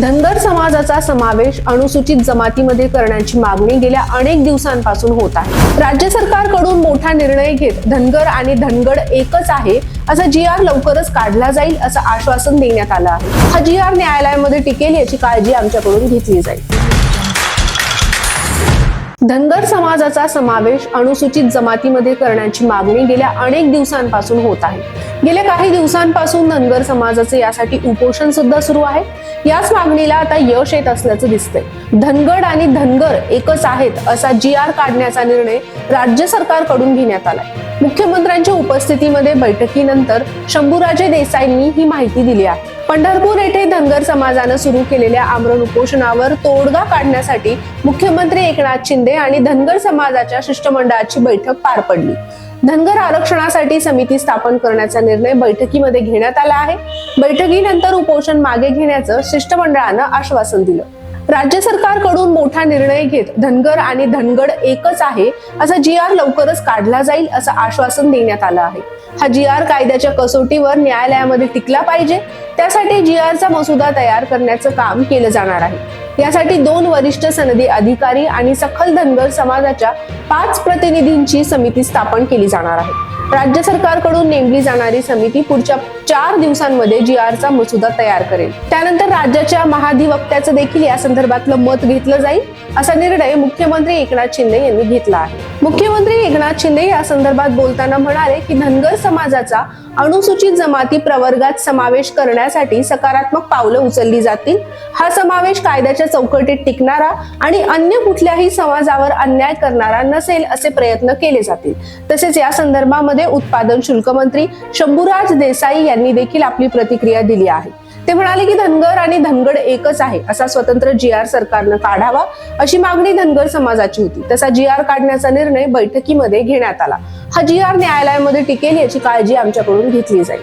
धनगर समाजाचा समावेश अनुसूचित जमातीमध्ये करण्याची मागणी गेल्या अनेक दिवसांपासून होत आहे. राज्य सरकारकडून मोठा निर्णय घेत धनगर आणि धनगड एकच आहे असा जी आर लवकरच काढला जाईल असं आश्वासन देण्यात आलं आहे. हा जी आर न्यायालयामध्ये टिकेल याची काळजी आमच्याकडून घेतली जाईल. धनगर समाजाचा समावेश अनुसूचित जमातीमध्ये करण्याची मागणी गेल्या अनेक दिवसांपासून होत आहे. गेल्या काही दिवसांपासून धनगर समाजाचे यासाठी उपोषण सुद्धा सुरू आहे. याच मागणीला आता यश येत असल्याचं दिसतंय. धनगड आणि धनगर एकच आहेत असा जी आर काढण्याचा निर्णय राज्य सरकारकडून घेण्यात आलाय. मुख्यमंत्र्यांच्या उपस्थितीमध्ये बैठकीनंतर शंभूराजे देसाईंनी ही माहिती दिली आहे. पंढरपूर येथे धनगर समाजानं सुरू केलेल्या आमरण उपोषणावर तोडगा काढण्यासाठी मुख्यमंत्री एकनाथ शिंदे आणि धनगर समाजाच्या शिष्टमंडळाची बैठक पार पडली. धनगर आरक्षणासाठी समिती स्थापन करण्याचा निर्णय बैठकीमध्ये घेण्यात आला आहे. बैठकीनंतर उपोषण मागे घेण्याचं शिष्टमंडळानं आश्वासन दिलं. राज्य सरकारकडून मोठा निर्णय घेत धनगर आणि धनगड एकच आहे असा जी आर लवकरच काढला जाईल असं आश्वासन देण्यात आलं आहे. हा जी आर कायद्याच्या कसोटीवर न्यायालयामध्ये टिकला पाहिजे. त्यासाठी जी आरचा मसुदा तयार करण्याचं काम केलं जाणार आहे. यासाठी दोन वरिष्ठ सनदी अधिकारी आणि सखल धनगर समाजाच्या पाच प्रतिनिधींची समिती स्थापन केली जाणार आहे. राज्य सरकारकडून नेमली जाणारी समिती पुढच्या चार दिवसांमध्ये जी आरचा मसुदा तयार करेल. त्यानंतर राज्याच्या महाधिवक्त्याचं देखील या संदर्भातलं मत घेतलं जाईल असा निर्णय मुख्यमंत्री एकनाथ शिंदे यांनी घेतला आहे. मुख्यमंत्री एकनाथ शिंदे या संदर्भात बोलताना म्हणाले की धनगर समाजाचा अनुसूचित जमाती प्रवर्गात समावेश करण्यासाठी सकारात्मक पावलं उचलली जातील. हा समावेश कायद्याच्या चौकटीत टिकणारा आणि अन्य कुठल्याही समाजावर अन्याय करणारा नसेल असे प्रयत्न केले जातील. तसेच या संदर्भामध्ये उत्पादन शुल्क मंत्री शंभूराज देसाई यांनी देखील आपली प्रतिक्रिया दिली आहे. ते म्हणाले की धनगर आणि धनगड एकच आहे असा स्वतंत्र जी आर सरकारनं काढावा अशी मागणी धनगर समाजाची होती. तसा जी आर काढण्याचा निर्णय बैठकीमध्ये घेण्यात आला. हा जी आर न्यायालयामध्ये टिकेल याची काळजी आमच्याकडून घेतली जाईल.